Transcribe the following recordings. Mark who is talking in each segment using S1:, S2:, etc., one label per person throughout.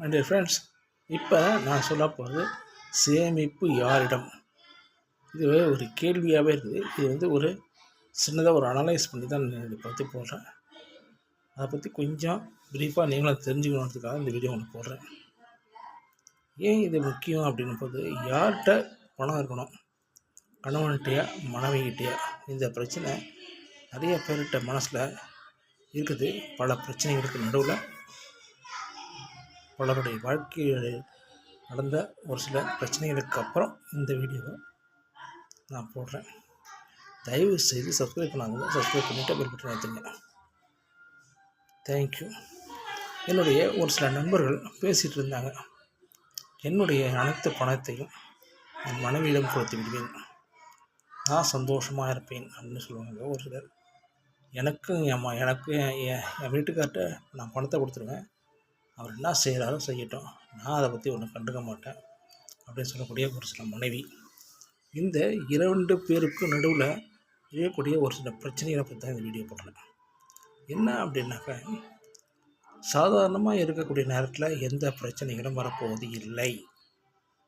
S1: And friends இப்போ நான் சொல்ல போகிறது சேமிப்பு யாரிடம்? இது ஒரு கேள்வியாகவே இருக்குது. இது வந்து ஒரு சின்னதாக ஒரு அனலைஸ் பண்ணி தான் நான் இதை பற்றி போடுறேன். அதை பற்றி கொஞ்சம் ப்ரீஃபாக நீங்களும் தெரிஞ்சுக்கணுன்றதுக்காக இந்த வீடியோ ஒன்று போடுறேன். ஏன் இது முக்கியம் அப்படின்னும் போது யார்கிட்ட பணம் இருக்கணும்? கணவன்கிட்டயா மனைவிகிட்டயா? இந்த பிரச்சனை நிறைய பேர்கிட்ட மனசில் இருக்குது. பல பிரச்சனைகளுக்கு நடுவில் பலருடைய வாழ்க்கையில் நடந்த ஒரு சில பிரச்சனைகளுக்கு அப்புறம் இந்த வீடியோவை நான் போடுறேன். தயவு செய்து சப்ஸ்கிரைப் பண்ணாங்க சப்ஸ்கிரைப் பண்ணிவிட்டு பெல் பட்டன் எடுத்துங்க தேங்க்யூ என்னுடைய ஒரு சில நண்பர்கள் பேசிகிட்டு இருந்தாங்க. என்னுடைய அனைத்து பணத்தையும் என் மனைவியிடம் கொடுத்து விடுவேன். நான் சந்தோஷமாக இருப்பேன் அப்படின்னு சொல்லுவாங்க ஒரு சிலர். எனக்கும் என் ம எனக்கும் என் என் என் வீட்டுக்கார்ட்ட நான் பணத்தை கொடுத்துருவேன். அவர் என்ன செய்கிறாரோ செய்யட்டும். நான் அதை பற்றி ஒன்றும் கண்டுக்க மாட்டேன். அப்படின்னு சொல்லக்கூடிய ஒரு சில மனைவி. இந்த இரண்டு பேருக்கு நடுவில் இருக்கக்கூடிய ஒரு சில பிரச்சனைகளை பற்றி தான் இந்த வீடியோ போடுறேன் என்ன அப்படின்னாக்க சாதாரணமாக இருக்கக்கூடிய நேரத்தில் எந்த பிரச்சனைகளும் வரப்போவது இல்லை.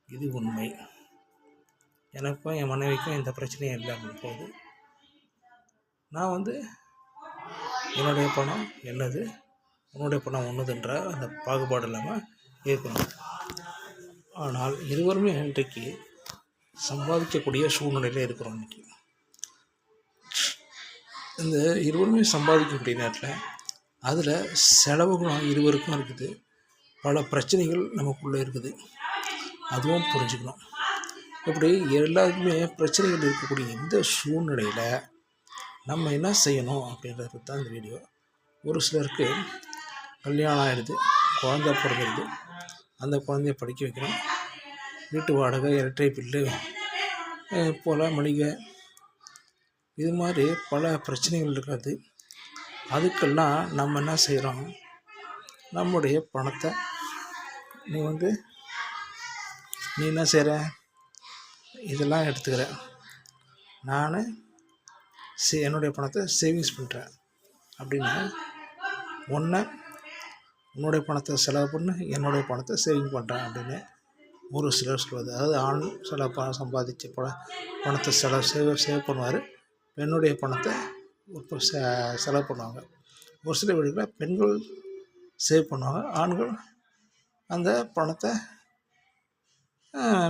S1: இது உண்மை. எனக்கும் என் மனைவிக்கும் எந்த பிரச்சனையும் இல்லை அப்படின்னு போது நான் வந்து என்னுடைய பணம் என்னது உன்னுடைய பணம் ஒன்றுதுன்ற அந்த பாகுபாடு இல்லாமல் இருக்கணும். ஆனால் இருவருமே இன்றைக்கு சம்பாதிக்கக்கூடிய சூழ்நிலையில் இருக்கிறோம் இன்றைக்கி இந்த இருவருமே சம்பாதிக்கக்கூடிய நேரத்தில் அதில் செலவுகளும் இருவருக்கும் இருக்குது. பல பிரச்சனைகள் நமக்குள்ளே இருக்குது. அதுவும் புரிஞ்சுக்கணும். இப்படி எல்லாருக்குமே பிரச்சனைகள் இருக்கக்கூடிய இந்த சூழ்நிலையில் நம்ம என்ன செய்யணும் அப்படின்றது தான் இந்த வீடியோ. ஒரு சிலருக்கு கல்யாணம் ஆகிடுது குழந்த பிறந்துடுது அந்த குழந்தைய படிக்க வைக்கிறோம். வீட்டு வாடகை இரட்டை பில்லு போல் மளிகை. இது மாதிரி பல பிரச்சனைகள் இருக்காது. அதுக்கெல்லாம் நம்ம என்ன செய்கிறோம் நம்முடைய பணத்தை நீ வந்து நீ என்ன செய்கிற இதெல்லாம் எடுத்துக்கிற. நான் சே என்னுடைய பணத்தை சேவிங்ஸ் பண்ணுறேன் அப்படின்னா ஒன்றை உன்னுடைய பணத்தை செலவு பண்ணு என்னுடைய பணத்தை சேவிங் பண்ணுறேன் அப்படின்னு ஒரு சிலர் சொல்வது அதாவது ஆண் சில பணம் சம்பாதிச்ச பண பணத்தை செலவு சேவ் சேவ் பண்ணுவார். பெண்ணுடைய பணத்தை இப்போ செ செலவு பண்ணுவாங்க. ஒரு சில வீடுகளில் பெண்கள் சேவ் பண்ணுவாங்க. ஆண்கள் அந்த பணத்தை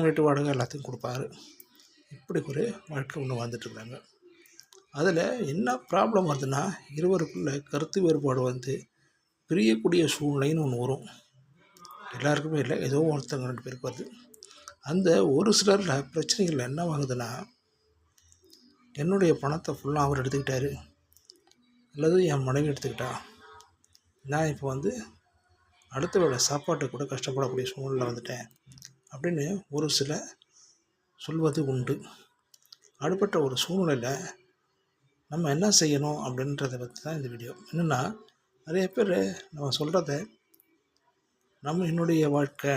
S1: வீட்டு வாடகை எல்லாத்தையும் கொடுப்பாரு. இப்படி ஒரு வாழ்க்கை ஒன்று வந்துட்டுருக்காங்க அதில் என்ன ப்ராப்ளம் வருதுன்னா இருவருக்குள்ள கருத்து வேறுபாடு வந்து பிரியக்கூடிய சூழ்நிலைன்னு ஒன்று வரும். எல்லாருக்குமே இல்லை. ஏதோ ஒருத்தங்க ரெண்டு பேருக்கு வருது. அந்த ஒரு சிலரில் பிரச்சனைகள் என்ன ஆகுதுன்னா என்னுடைய பணத்தை ஃபுல்லாக அவர் எடுத்துக்கிட்டாரு. அல்லது என் மனைவி எடுத்துக்கிட்டா. நான் இப்போ வந்து அடுத்த வேலை சாப்பாட்டு கூட கஷ்டப்படக்கூடிய சூழ்நிலை வந்துட்டேன் அப்படின்னு ஒரு சில சொல்வது உண்டு. அடுப்பட்ட ஒரு சூழ்நிலையில் நம்ம என்ன செய்யணும் அப்படின்றத பற்றி தான் இந்த வீடியோ. என்னென்னா நிறைய பேர் நம்ம சொல்கிறத நம்ம என்னுடைய வாழ்க்கை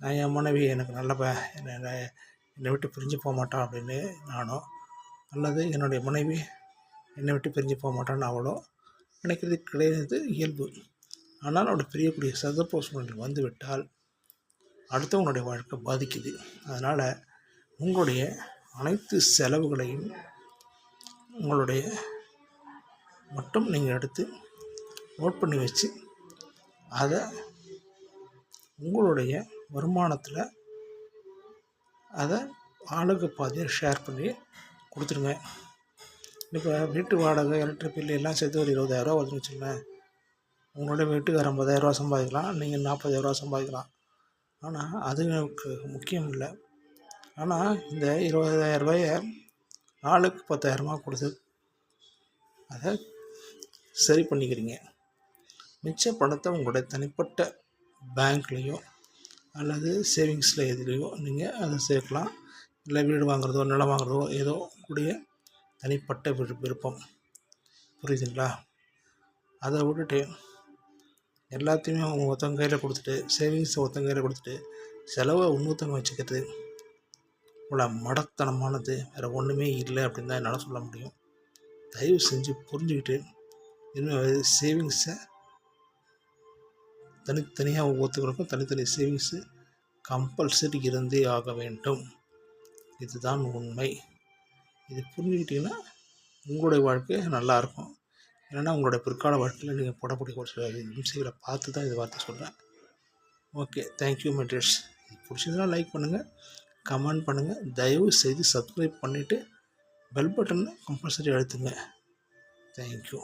S1: நான் என் மனைவி எனக்கு நல்ல என்னை என்னை விட்டு பிரிஞ்சு போக மாட்டான் அப்படின்னு நானோ அல்லது என்னுடைய மனைவி என்னை விட்டு பிரிஞ்சு போக மாட்டான்னு அவளோ நினைக்கிறது கிடையாது இயல்பு. ஆனால் அவளோட பிரியக்கூடிய சந்தர்ப்ப சூழ்நிலை வந்துவிட்டால் அடுத்தவங்களுடைய வாழ்க்கை பாதிக்குது. அதனால் உங்களுடைய அனைத்து செலவுகளையும் உங்களுடைய மட்டும் நீங்கள் எடுத்து நோட் பண்ணி வச்சு அதை உங்களுடைய வருமானத்தில் அதை ஆளுக்கு பாதியாக ஷேர் பண்ணி கொடுத்துருங்க. இப்போ வீட்டு வாடகை எலக்ட்ரிக் பில்லு எல்லாம் சேர்த்து ஒரு இருபதாயிரரூவா வருதுன்னு வச்சுங்களேன் உங்களுடைய வீட்டுக்கு ஐம்பதாயிரரூவா சம்பாதிக்கலாம் நீங்கள் நாற்பதாயிரரூவா சம்பாதிக்கலாம். ஆனால் அது எனக்கு முக்கியம் இல்லை. ஆனால் இந்த இருபதாயிரரூவாய ஆளுக்கு பத்தாயிரரூவா கொடுத்து அதை சரி பண்ணிக்கிறீங்க. மிச்ச பணத்தை உங்களுடைய தனிப்பட்ட பேங்க்லேயோ அல்லது சேவிங்ஸில் எதுலேயோ நீங்கள் அதை சேர்க்கலாம். இல்லை வீடு வாங்குறதோ நிலம் வாங்குறதோ ஏதோ கூடிய தனிப்பட்ட விரு விருப்பம். புரியுதுங்களா? அதை விட்டுட்டு எல்லாத்தையுமே அவங்க ஒருத்தவங்க கையில் கொடுத்துட்டு சேவிங்ஸை ஒருத்தவங்க கையில் கொடுத்துட்டு செலவை இன்னொருத்தவங்க வச்சுக்கிறது இவ்வளோ மடத்தனமானது. வேறு ஒன்றுமே இல்லை அப்படின்னு தான் என்னால் சொல்ல முடியும். தயவு செஞ்சு புரிஞ்சுக்கிட்டு இன்னும் சேவிங்ஸை தனித்தனியாக ஒவ்வொருத்தருக்கும் தனித்தனி சேவிங்ஸு கம்பல்சரி இருந்தே ஆக வேண்டும். இதுதான் உண்மை. இது புரிஞ்சுக்கிட்டிங்கன்னா உங்களுடைய வாழ்க்கை நல்லாயிருக்கும் இல்லைன்னா உங்களுடைய பிற்கால வாழ்க்கையில் நீங்கள் போடக்கூடிய ஒரு சில இம்சைகளை பார்த்து தான் இது வார்த்தை சொல்கிறேன் ஓகே தேங்க்யூ மெட்ரிஸ் இது பிடிச்சதுன்னா லைக் பண்ணுங்கள் கமெண்ட் பண்ணுங்கள் தயவு செய்து சப்ஸ்கிரைப் பண்ணிவிட்டு பெல் பட்டனை கம்பல்சரி அழுத்துங்க தேங்க்யூ